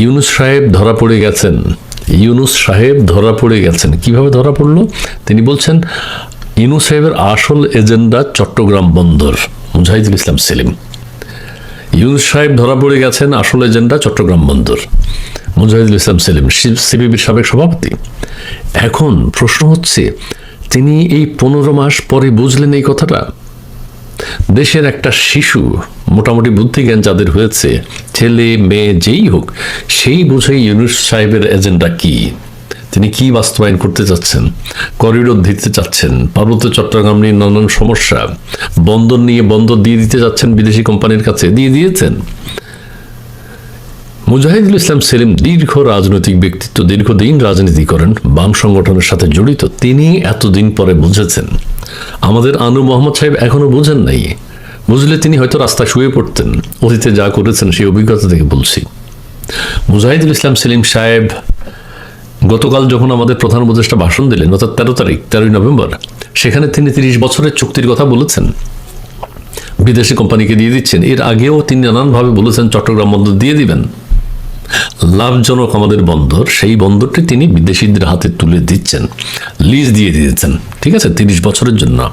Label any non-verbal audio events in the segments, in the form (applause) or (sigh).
ইউনুস সাহেব ধরা পড়ে গেছেন। ইউনুস সাহেব ধরা পড়ে গেছেন। কীভাবে ধরা পড়ল? তিনি বলছেন, ইউনুস সাহেবের আসল এজেন্ডা চট্টগ্রাম বন্দর, মুজাহিদুল ইসলাম সেলিম। ইউনুস সাহেব ধরা পড়ে গেছেন আসল এজেন্ডা চট্টগ্রাম বন্দর, মুজাহিদুল ইসলাম সেলিম সিবিবির সাবেক সভাপতি। এখন প্রশ্ন হচ্ছে, তিনি এই পনেরো মাস পরে বুঝলেন এই কথাটা? দেশের একটা শিশু, মোটামুটি বুদ্ধিজ্ঞান যাদের হয়েছে, ছেলে, মেয়ে, যেই হোক, সেই বুঝে ইউনুস সাহেবের এজেন্ডা কি? তিনি কি বাস্তবায়ন করতে চাচ্ছেন? করিডোর দিতে চাচ্ছেন? পার্বত্য চট্টগ্রাম নিয়ে নানান সমস্যা? বন্দর নিয়ে বন্দর দিয়ে দিতে যাচ্ছেন বিদেশি কোম্পানির কাছে? দিয়ে দিয়েছেন। মুজাহিদুল ইসলাম সেলিম দীর্ঘ রাজনৈতিক ব্যক্তিত্ব, দীর্ঘদিন রাজনীতি করেন, বাম সংগঠনের সাথে জড়িত। তিনি এতদিন পরে বুঝেছেন। আমাদের আনু মোহাম্মদ সাহেব এখনও বুঝেন নাই। বুঝলে তিনি হয়তো রাস্তায় শুয়ে পড়তেন। অতীতে যা করেছেন সেই অভিজ্ঞতা থেকে বলছি। মুজাহিদুল ইসলাম সেলিম সাহেব গতকাল যখন আমাদের প্রধান উপদেষ্টা ভাষণ দিলেন, অর্থাৎ তেরো তারিখ, তেরোই নভেম্বর, সেখানে তিনি তিরিশ বছরের চুক্তির কথা বলেছেন। বিদেশি কোম্পানিকে দিয়ে দিচ্ছেন। এর আগেও তিনি নানানভাবে বলেছেন, চট্টগ্রাম বন্দর দিয়ে দিবেন। লাভজনক আমাদের বন্দর, সেই বন্দরটি তিনি বিদেশিদের হাতে তুলে দিচ্ছেন। লিজ দিয়ে দিয়েছেন। ঠিক আছে? তিরিশ বছরের জন্য।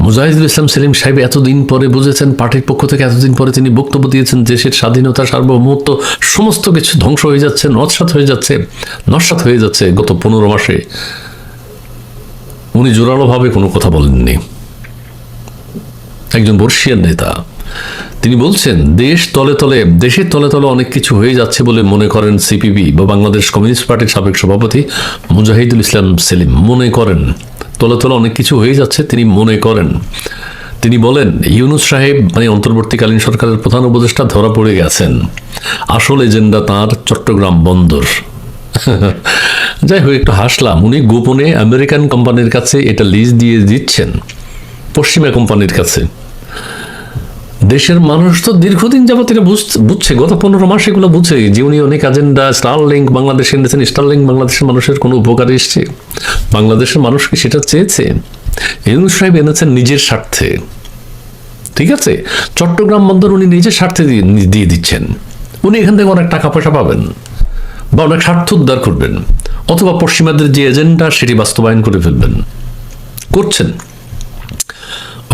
মুজাহিদুল ইসলাম সেলিম সাহেব এতদিন পরে বুঝেছেন, পার্টির পক্ষ থেকে এতদিন পরে তিনি বক্তব্য দিয়েছেন দেশের স্বাধীনতা সার্বভৌমত্ব সমস্ত কিছু ধ্বংস হয়ে যাচ্ছে নৎসাত হয়ে যাচ্ছে নস্বাত হয়ে যাচ্ছে গত পনেরো মাসে। উনি জোরালোভাবে কোনো কথা বলেননি। একজন বর্ষিয়ান নেতা। তিনি বলছেন, দেশ তলে তলে, দেশের তলে তলে অনেক কিছু হয়ে যাচ্ছে বলে মনে করেন সিপিবি বা বাংলাদেশ কমিউনিস্ট পার্টির সাবেক সভাপতি মুজাহিদুল ইসলাম সেলিম। মনে করেন। তলে তোলা অনেক কিছু হয়ে যাচ্ছে, তিনি মনে করেন। তিনি বলেন, ইউনুস সাহেব মানে অন্তর্বর্তীকালীন সরকারের প্রধান উপদেষ্টা ধরা পড়ে গেছেন। আসল এজেন্ডা তার চট্টগ্রাম বন্দর। (laughs) যাই হোক, একটু হাসলাম। উনি গোপনে আমেরিকান কোম্পানির কাছে এটা লিজ দিয়ে দিচ্ছেন, পশ্চিমা কোম্পানির কাছে। দেশের মানুষ তো দীর্ঘদিন যাবত এটা বুঝ- বুঝছে। গত পনেরো মাস এগুলো বুঝছে যে উনি অনেক এজেন্ডা স্টার লিঙ্ক বাংলাদেশে এনেছেন স্টার লিঙ্ক বাংলাদেশের মানুষের কোনো উপকার এসছে? বাংলাদেশের মানুষ কি সেটা চেয়েছে? ইউনুস সাহেব এনেছেন নিজের স্বার্থে। ঠিক আছে? চট্টগ্রাম বন্দর উনি নিজের স্বার্থে দিয়ে দিচ্ছেন। উনি এখান থেকে অনেক টাকা পয়সা পাবেন বা অনেক স্বার্থ উদ্ধার করবেন। অথবা পশ্চিমাদের যে এজেন্ডা সেটি বাস্তবায়ন করে ফেলবেন। করছেন।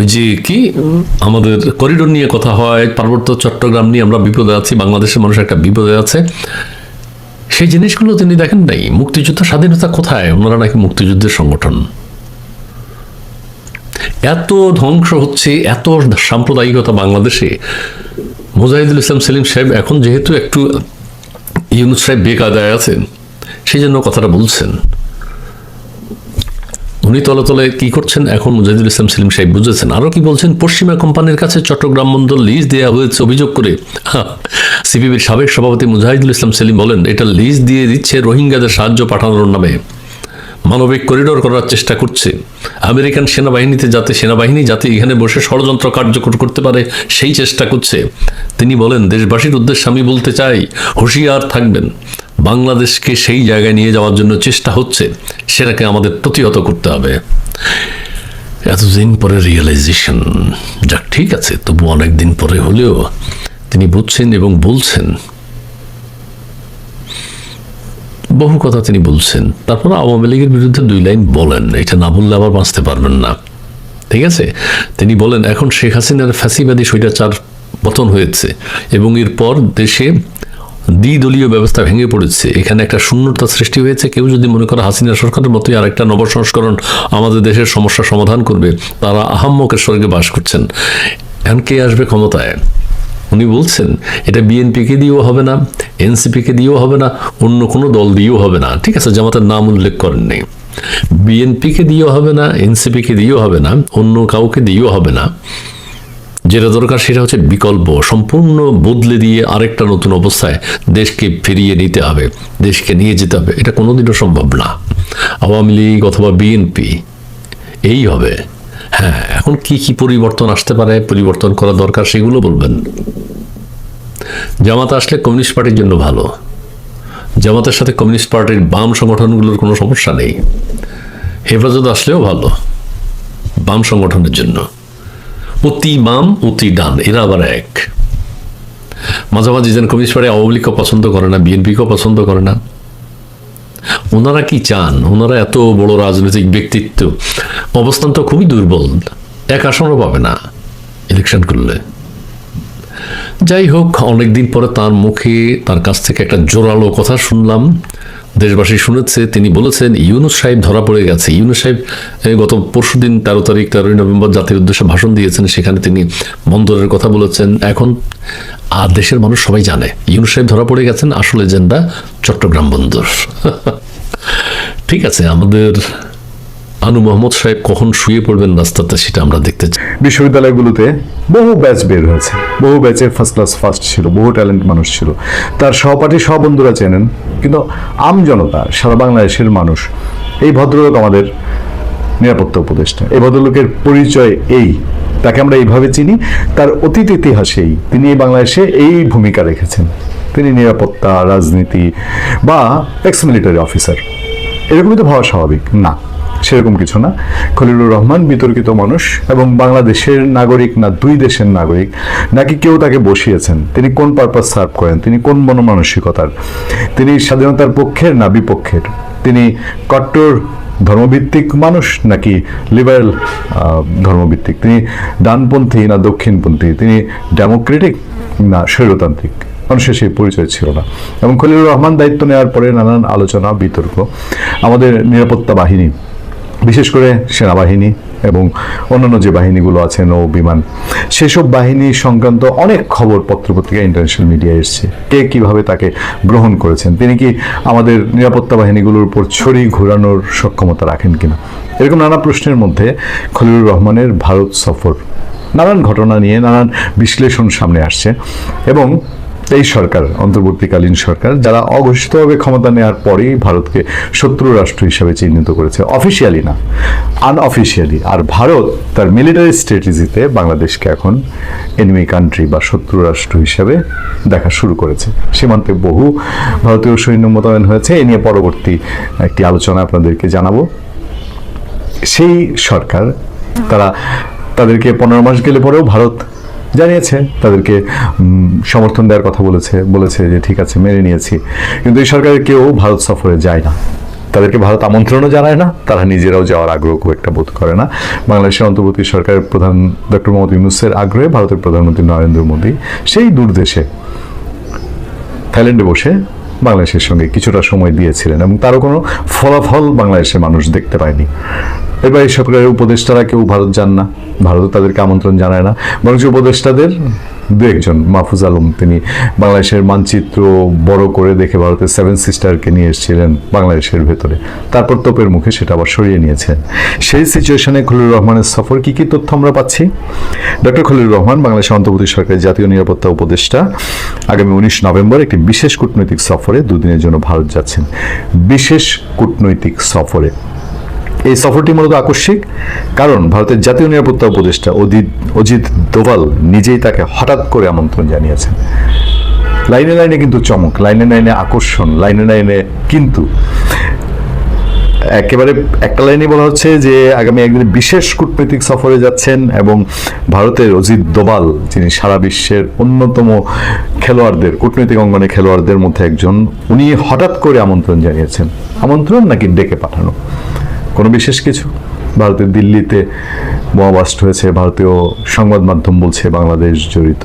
যে কি? আমাদের করিডোর নিয়ে কথা হয়, পার্বত্য চট্টগ্রাম নিয়ে আমরা বিপদে আছি, বাংলাদেশের মানুষ একটা বিপদে আছে। সেই জিনিসগুলো তিনি দেখেন নাই। মুক্তিযুদ্ধ স্বাধীনতা কোথায়? ওনারা নাকি মুক্তিযুদ্ধের সংগঠন। এত ধ্বংস হচ্ছে, এত সাম্প্রদায়িকতা বাংলাদেশে। মুজাহিদুল ইসলাম সেলিম সাহেব এখন যেহেতু একটু ইউনুস সাহেব বেকায়দায় আছেন, সেই জন্য কথাটা বলছেন। উনি তলে তলে কি করছেন? এখন মুজাহিদুল ইসলাম সেলিম সাহেব বুঝেছেন। আরও কি বলছেন? পশ্চিমা কোম্পানির কাছে চট্টগ্রাম বন্দর লিজ দেওয়া হয়েছে অভিযোগ করে। সিপিবির সাবেক সভাপতি মুজাহিদুল ইসলাম সেলিম বলেন, এটা লিজ দিয়ে দিচ্ছে রোহিঙ্গাদের সাহায্য পাঠানোর নামে। মানবিক করিডোর করার চেষ্টা করছে। আমেরিকান সেনাবাহিনীতে যাতে সেনাবাহিনী যাতে এখানে বসে ষড়যন্ত্র কার্যকর করতে পারে, সেই চেষ্টা করছে। তিনি বলেন, দেশবাসীর উদ্দেশ্যে আমি বলতে চাই, হুঁশিয়ার থাকবেন। বাংলাদেশকে সেই জায়গায় নিয়ে যাওয়ার জন্য চেষ্টা হচ্ছে। সেটাকে আমাদের প্রতিহত করতে হবে। এতদিন পরে রিয়েলাইজেশন যাক, ঠিক আছে তবু অনেক দিন পরে হলেও তিনি বুঝছেন এবং বলছেন বহু কথা তিনি বলছেন। তারপর আওয়ামী লীগের বিরুদ্ধে দুই লাইন বলেন, এটা না বললে আবার বাঁচতে পারবেন না। ঠিক আছে? তিনি বলেন, এখন শেখ হাসিনার ফ্যাসিবাদী স্বৈরাচার পতন হয়েছে এবং এরপর দেশে দ্বিদলীয় ব্যবস্থা ভেঙে পড়েছে। এখানে একটা শূন্যতা সৃষ্টি হয়েছে। কেউ যদি মনে করে হাসিনা সরকারের মতোই আর আরেকটা নবসংস্করণ আমাদের দেশের সমস্যা সমাধান করবে, তারা আহাম্মকের স্বর্গে বাস করছেন। এখন কে আসবে ক্ষমতায়? উনি বলছেন, এটা বিএনপিকে দিয়েও হবে না, এনসিপিকে দিয়েও হবে না, অন্য কোনো দল দিয়েও হবে না। ঠিক আছে, জামাতের নাম উল্লেখ করেননি বিএনপিকে দিয়েও হবে না, এনসিপিকে দিয়েও হবে না, অন্য কাউকে দিয়েও হবে না। যেটা দরকার সেটা হচ্ছে বিকল্প, সম্পূর্ণ বদলে দিয়ে আরেকটা নতুন অবস্থায় দেশকে ফিরিয়ে নিতে হবে, দেশকে নিয়ে যেতে হবে। এটা কোনোদিনও সম্ভব না। আওয়ামী লীগ অথবা বিএনপি, এই হবে। হ্যাঁ এখন কি কি পরিবর্তন আসতে পারে, পরিবর্তন করা দরকার সেগুলো বলবেন। জামাত আসলে কমিউনিস্ট পার্টির জন্য ভালো। জামাতের সাথে কমিউনিস্ট পার্টির বাম সংগঠনগুলোর কোনো সমস্যা নেই। হেফাজত আসলেও ভালো, বাম সংগঠনের জন্য। অতি বাম অতি ডান, এরা আবার এক। মাঝামাঝি যেন কমিউনিস্ট পার্টি আওয়ামী লীগকে পছন্দ করে না, বিএনপিকেও পছন্দ করে না। ওনারা কি চান? ওনারা এত বড় রাজনৈতিক ব্যক্তিত্ব। অবস্থান তো খুবই দুর্বল। এক আসনও পাবে না ইলেকশন করলে। যাই হোক, অনেকদিন পরে তার মুখে, তার কাছ থেকে একটা জোরালো কথা শুনলাম। দেশবাসী শুনেছে, তিনি বলেছেন, ইউনুস সাহেব ধরা পড়ে গেছে। ইউনুস সাহেব গত পরশু দিন তেরো তারিখ, তেরোই নভেম্বর জাতির উদ্দেশ্যে ভাষণ দিয়েছেন। সেখানে তিনি বন্দরের কথা বলেছেন। এখন আর দেশের মানুষ সবাই জানে, ইউনুস সাহেব ধরা পড়ে গেছেন আসলে এজেন্ডা চট্টগ্রাম বন্দর। (laughs) ঠিক আছে, আমাদের আনু মোহাম্মদ সাহেব কখন শুয়ে পড়বেন রাস্তাতে সেটা আমরা দেখতে চাই। বিশ্ববিদ্যালয়গুলোতে বহু ব্যাচ বের হয়েছে। বহু ব্যাচে ফার্স্ট ক্লাস ফার্স্ট ছিল, বহু ট্যালেন্ট মানুষ ছিল। তার সহপাঠী সহবন্ধুরা চেনেন, কিন্তু আম জনতা, সারা বাংলাদেশের মানুষ, এই ভদ্রলোক আমাদের নিরাপত্তা উপদেষ্টা। এই ভদ্রলোকের পরিচয় এই, তাকে আমরা এইভাবে চিনি, তার অতীত ইতিহাসেই তিনি এই বাংলাদেশে এই ভূমিকা রেখেছেন। তিনি নিরাপত্তা, রাজনীতি বা এক্স মিলিটারি অফিসার এরকমই তো ভাবা স্বাভাবিক। না, সেরকম কিছু না। খলিলুর রহমান বিতর্কিত মানুষ এবং বাংলাদেশের নাগরিক না দুই দেশের নাগরিক, নাকি কেউ তাকে বসিয়েছেন? তিনি কোন পারপাস সার্ভ করেন? তিনি কোন মনমানসিকতার? তিনি স্বাধীনতার পক্ষের না বিপক্ষের? তিনি কট্টর ধর্মভিত্তিক মানুষ নাকি লিবারেল ধর্মভিত্তিক? তিনি ডানপন্থী না দক্ষিণপন্থী? তিনি ডেমোক্রেটিক না স্বৈরতান্ত্রিক? মানুষের সেই পরিচয় ছিল না। এবং খলিলুর রহমান দায়িত্ব নেওয়ার পরে নানান আলোচনা, বিতর্ক, আমাদের নিরাপত্তা বাহিনী, বিশেষ করে সেনাবাহিনী এবং অন্যান্য যে বাহিনীগুলো আছে, নৌ, বিমান, সেসব বাহিনী সংক্রান্ত অনেক খবর পত্রপত্রিকা ইন্টারন্যাশনাল মিডিয়া এসছে। কে কীভাবে তাকে গ্রহণ করেছেন, তিনি কি আমাদের নিরাপত্তা বাহিনীগুলোর উপর ছড়ি ঘোরানোর সক্ষমতা রাখেন কিনা? এরকম নানা প্রশ্নের মধ্যে খলিলুর রহমানের ভারত সফর, নানান ঘটনা নিয়ে নানান বিশ্লেষণ সামনে আসছে এবং এই সরকার, অন্তর্বর্তীকালীন সরকার, যারা অঘোষিতভাবে ক্ষমতা নেওয়ার পরেই ভারতকে শত্রু রাষ্ট্র হিসাবে চিহ্নিত করেছে। অফিসিয়ালি না আনঅফিসিয়ালি আর ভারত তার মিলিটারি স্ট্র্যাটেজিতে বাংলাদেশকে এখন এনিমি কান্ট্রি বা শত্রু রাষ্ট্র হিসাবে দেখা শুরু করেছে। সীমান্তে বহু ভারতীয় সৈন্য মোতায়েন হয়েছে। এ নিয়ে পরবর্তী একটি আলোচনা আপনাদেরকে জানাব। সেই সরকার, তারা তাদেরকে পনেরো মাস গেলে পরেও ভারত জানিয়েছে, তাদেরকে সমর্থন দেওয়ার কথা বলেছে বলেছে যে ঠিক আছে, মেনে নিয়েছি। কিন্তু এই সরকারের কেউ ভারত সফরে যায় না। তাদেরকে ভারত আমন্ত্রণও জানায় না, তারা নিজেরাও যাওয়ার আগ্রহ খুব একটা বোধ করে না। বাংলাদেশের অন্তর্বর্তী সরকারের প্রধান ডক্টর মোহাম্মদ ইউনুসের আগ্রহে ভারতের প্রধানমন্ত্রী নরেন্দ্র মোদী সেই দূর দেশে থাইল্যান্ডে বসে বাংলাদেশের সঙ্গে কিছুটা সময় দিয়েছিলেন এবং তারও কোনো ফলাফল বাংলাদেশের মানুষ দেখতে পায়নি। এবার এই সরকারের উপদেষ্টারা কেউ ভারত যান না। ভারত তাদেরকে আমন্ত্রণ জানায় না। বরঞ্চ উপদেষ্টাদের দু একজন, মাহফুজ আলম, তিনি বাংলাদেশের মানচিত্র বড় করে দেখে ভারতের সেভেন সিস্টারকে নিয়ে এসেছিলেন বাংলাদেশের ভেতরে। তারপর তোপের মুখে সেটা আবার সরিয়ে নিয়েছেন। সেই সিচুয়েশনে খলিলুর রহমানের সফর কি কি তথ্য আমরা পাচ্ছি? ডক্টর খলিলুর রহমান, বাংলাদেশ অন্তর্বর্তী সরকারের জাতীয় নিরাপত্তা উপদেষ্টা। আগামী উনিশ নভেম্বর একটি বিশেষ কূটনৈতিক সফরে দুদিনের জন্য ভারত যাচ্ছেন। বিশেষ কূটনৈতিক সফরে। এই সফরটি মূলত আকস্মিক, কারণ ভারতের জাতীয় নিরাপত্তা উপদেষ্টা অজিত অজিত দোভাল নিজেই তাকে হঠাৎ করে আমন্ত্রণ জানিয়েছেন। লাইনে লাইনে কিন্তু চমক, লাইনে লাইনে আকর্ষণ, লাইনে লাইনে কিন্তু একেবারে একটা লাইনে বলা হচ্ছে যে আগামী একদিন বিশেষ কূটনৈতিক সফরে যাচ্ছেন এবং ভারতের অজিত দোভাল, যিনি সারা বিশ্বের অন্যতম খেলোয়াড়দের, কূটনৈতিক অঙ্গনে খেলোয়াড়দের মধ্যে একজন, উনি হঠাৎ করে আমন্ত্রণ জানিয়েছেন। আমন্ত্রণ নাকি ডেকে পাঠানো? কোনো বিশেষ কিছু? ভারতের দিল্লিতে বোমাবাস্ট হয়েছে, ভারতীয় সংবাদ মাধ্যম বলছে বাংলাদেশ জড়িত।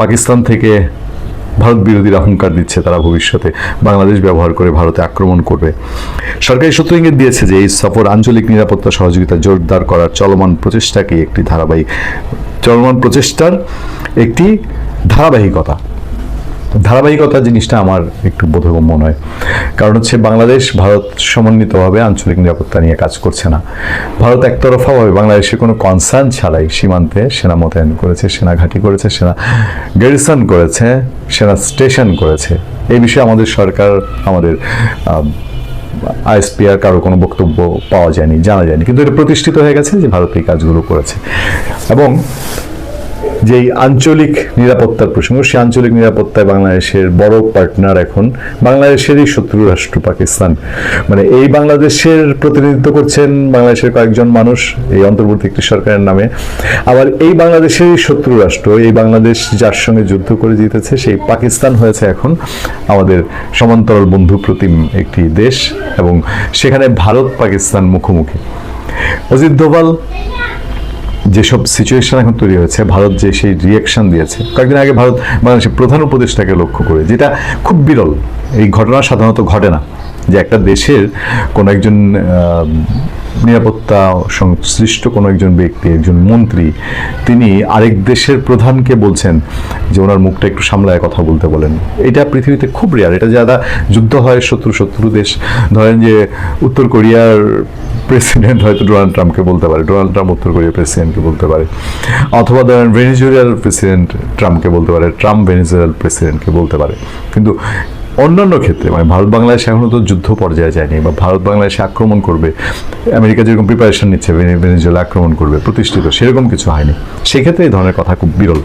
পাকিস্তান থেকে ভারত বিরোধীরা হুঙ্কার দিচ্ছে তারা ভবিষ্যতে বাংলাদেশ ব্যবহার করে ভারতে আক্রমণ করবে। সরকারি সূত্র ইঙ্গিত দিয়েছে যে এই সফর আঞ্চলিক নিরাপত্তা সহযোগিতা জোরদার করার চলমান প্রচেষ্টাকে একটি ধারাবাহিক, চলমান প্রচেষ্টার একটি ধারাবাহিকতা। ধারাবাহিকতা জিনিসটা আমার একটু বোধগম্য নয়। কারণ হচ্ছে বাংলাদেশ, ভারত সমন্বিতভাবে আঞ্চলিক নিরাপত্তা নিয়ে কাজ করছে না। ভারত একতরফাভাবে বাংলাদেশের কোনো কনসার্ন ছাড়াই সীমান্তে সেনা মোতায়েন করেছে, সেনা ঘাঁটি করেছে, সেনা গ্যারিসন করেছে, সেনা স্টেশন করেছে। এই বিষয়ে আমাদের সরকার, আমাদের আইএসপিআর কারও কোনো বক্তব্য পাওয়া যায়নি, জানা যায়নি। কিন্তু এটা প্রতিষ্ঠিত হয়ে গেছে যে ভারত এই কাজগুলো করেছে। এবং যে এই আঞ্চলিক নিরাপত্তার প্রসঙ্গ, সেই আঞ্চলিক নিরাপত্তায় বাংলাদেশের বড় পার্টনার এখন বাংলাদেশেরই শত্রু রাষ্ট্র পাকিস্তান। মানে এই বাংলাদেশের প্রতিনিধিত্ব করছেন বাংলাদেশের কয়েকজন মানুষ, এই অন্তর্বর্তী একটি সরকারের নামে। আবার এই বাংলাদেশেরই শত্রু রাষ্ট্র, এই বাংলাদেশ যার সঙ্গে যুদ্ধ করে জিতেছে, সেই পাকিস্তান হয়েছে এখন আমাদের সমান্তরাল বন্ধু প্রতিম একটি দেশ এবং সেখানে ভারত পাকিস্তান মুখোমুখি। অজিত দোভাল যেসব সিচুয়েশন এখন তৈরি হয়েছে, ভারত যে সেই রিয়াকশন দিয়েছে, কয়েকদিন আগে ভারত বাংলাদেশের প্রধান উপদেষ্টাকে লক্ষ্য করে, যেটা খুব বিরল। এই ঘটনা সাধারণত ঘটে না। যে একটা দেশের কোনো একজন নিরাপত্তা সংশ্লিষ্ট কোনো একজন ব্যক্তি, একজন মন্ত্রী, তিনি আরেক দেশের প্রধানকে বলছেন যে ওনার মুখটা একটু সামলায় কথা বলতে বলেন। এটা পৃথিবীতে খুব রেয়ার এটা যারা যুদ্ধ হয়, শত্রু শত্রু দেশ, ধরেন যে উত্তর কোরিয়ার প্রেসিডেন্ট হয়তো ডোনাল্ড ট্রাম্পকে বলতে পারে ডোনাল্ড ট্রাম্প উত্তর কোরিয়ার প্রেসিডেন্টকে বলতে পারে, অথবা ধরেন ভেনিজুয়েলার প্রেসিডেন্ট ট্রাম্পকে বলতে পারে ট্রাম্প ভেনিজুয়েলার প্রেসিডেন্টকে বলতে পারে। কিন্তু অন্যান্য ক্ষেত্রে মানে ভারত বাংলাদেশ এখনও তো যুদ্ধ পর্যায়ে যায়নি বা ভারত বাংলাদেশে আক্রমণ করবে, আমেরিকা যেরকম প্রিপারেশন নিচ্ছে, ভেনে- ভেনেজুয়েলা আক্রমণ করবে, প্রতিষ্ঠিত, সেরকম কিছু হয়নি। সেক্ষেত্রে এই ধরনের কথা খুব বিরল।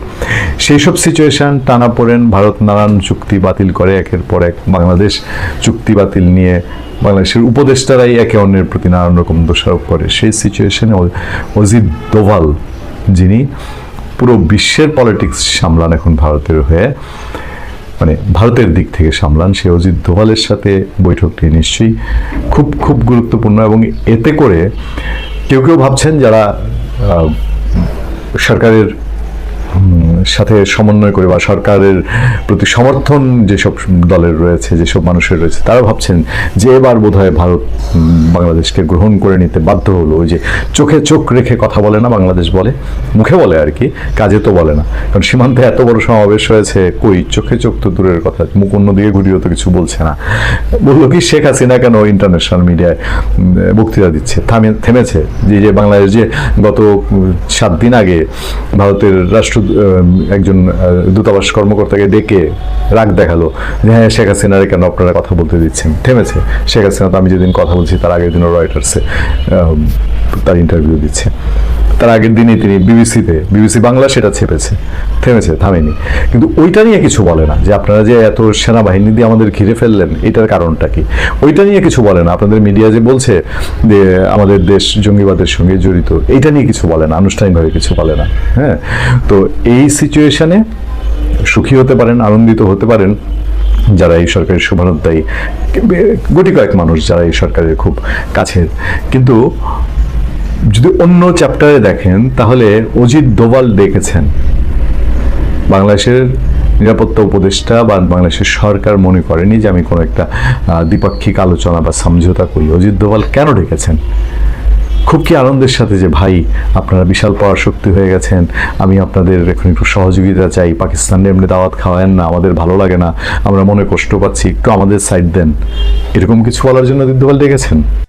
সেই সব সিচুয়েশন টানা পড়েন, ভারত নানান চুক্তি বাতিল করে, একের পর এক বাংলাদেশ চুক্তি বাতিল নিয়ে বাংলাদেশের উপদেষ্টারাই একে অন্যের প্রতি নানান রকম দোষারোপ করে। সেই সিচুয়েশনে অজিত দোভাল যিনি পুরো বিশ্বের পলিটিক্স সামলান এখন ভারতের হয়ে মানে ভারতের দিক থেকে সামলান, সে অজিত দোভালের সাথে বৈঠকটি নিশ্চয়ই খুব খুব গুরুত্বপূর্ণ এবং এতে করে কেউ কেউ ভাবছেন যারা সরকারের সাথে সমন্বয় করে বা সরকারের প্রতি সমর্থন যেসব দলের রয়েছে, যেসব মানুষের রয়েছে, তারা ভাবছেন যে এবার বোধহয় ভারত বাংলাদেশকে গ্রহণ করে নিতে বাধ্য হলো। ওই যে চোখে চোখ রেখে কথা বলে না বাংলাদেশ বলে, মুখে বলে আর কি, কাজে তো বলে না। কারণ সীমান্তে এত বড় সমাবেশ হয়েছে, কই চোখে চোখ তো দূরের কথা, মুখ অন্যদিকে ঘুরিয়েও তো কিছু বলছে না। বলল কি শেখ হাসিনা কেন ইন্টারন্যাশনাল মিডিয়ায় বক্তৃতা দিচ্ছে? থামে, থেমেছে। যে যে বাংলাদেশ যে গত সাত দিন আগে ভারতের রাষ্ট্র একজন দূতাবাস কর্মকর্তাকে ডেকে রাগ দেখাল যে হ্যাঁ শেখ হাসিনারে কেন আপনারা কথা বলতে দিচ্ছেন? থেমেছে। শেখ হাসিনা তো আমি যেদিন কথা বলছি তার আগের দিনও রয়টার্সে তার ইন্টারভিউ দিচ্ছে। তার আগের দিনই তিনি বিবিসিতে, বিবিসি বাংলা সেটা ছেপেছে, থেমেছে, থামেনি। কিন্তু ওইটা নিয়ে কিছু বলে না যে আপনারা যে এত সেনাবাহিনী দিয়ে আমাদের ঘিরে ফেললেন, এটার কারণটা কি? ওইটা নিয়ে কিছু বলে না। আপনাদের মিডিয়া যে বলছে যে আমাদের দেশ জঙ্গিবাদের সঙ্গে জড়িত, এইটা নিয়ে কিছু বলে না, আনুষ্ঠানিকভাবে কিছু বলে না হ্যাঁ? তো এই সিচুয়েশানে সুখী হতে পারেন, আনন্দিত হতে পারেন যারা এই সরকারের শুভানুদ্দায়ী গুটি কয়েক মানুষ যারা এই সরকারের খুব কাছের। কিন্তু যদি অন্য চ্যাপ্টারে দেখেন, তাহলে অজিত দোভাল দেখেছেন। বাংলাদেশের নিরাপত্তা উপদেষ্টা বা বাংলাদেশের সরকার মনে করেনি যে আমি কোনো একটা দ্বিপাক্ষিক আলোচনা বা সমঝোতা করি। অজিত দোভাল কেন ডেকেছেন? খুব কি আনন্দের সাথে যে, ভাই, আপনারা বিশাল পাওয়ার শক্তি হয়ে গেছেন। আমি আপনাদের এখন একটু সহযোগিতা চাই। পাকিস্তানে এমনি দাওয়াত খাওয়ায়েন না, আমাদের ভালো লাগে না। আমরা মনে কষ্ট পাচ্ছি। একটু আমাদের সাইড দেন। এরকম কিছু বলার জন্য দোভাল ডেকেছেন?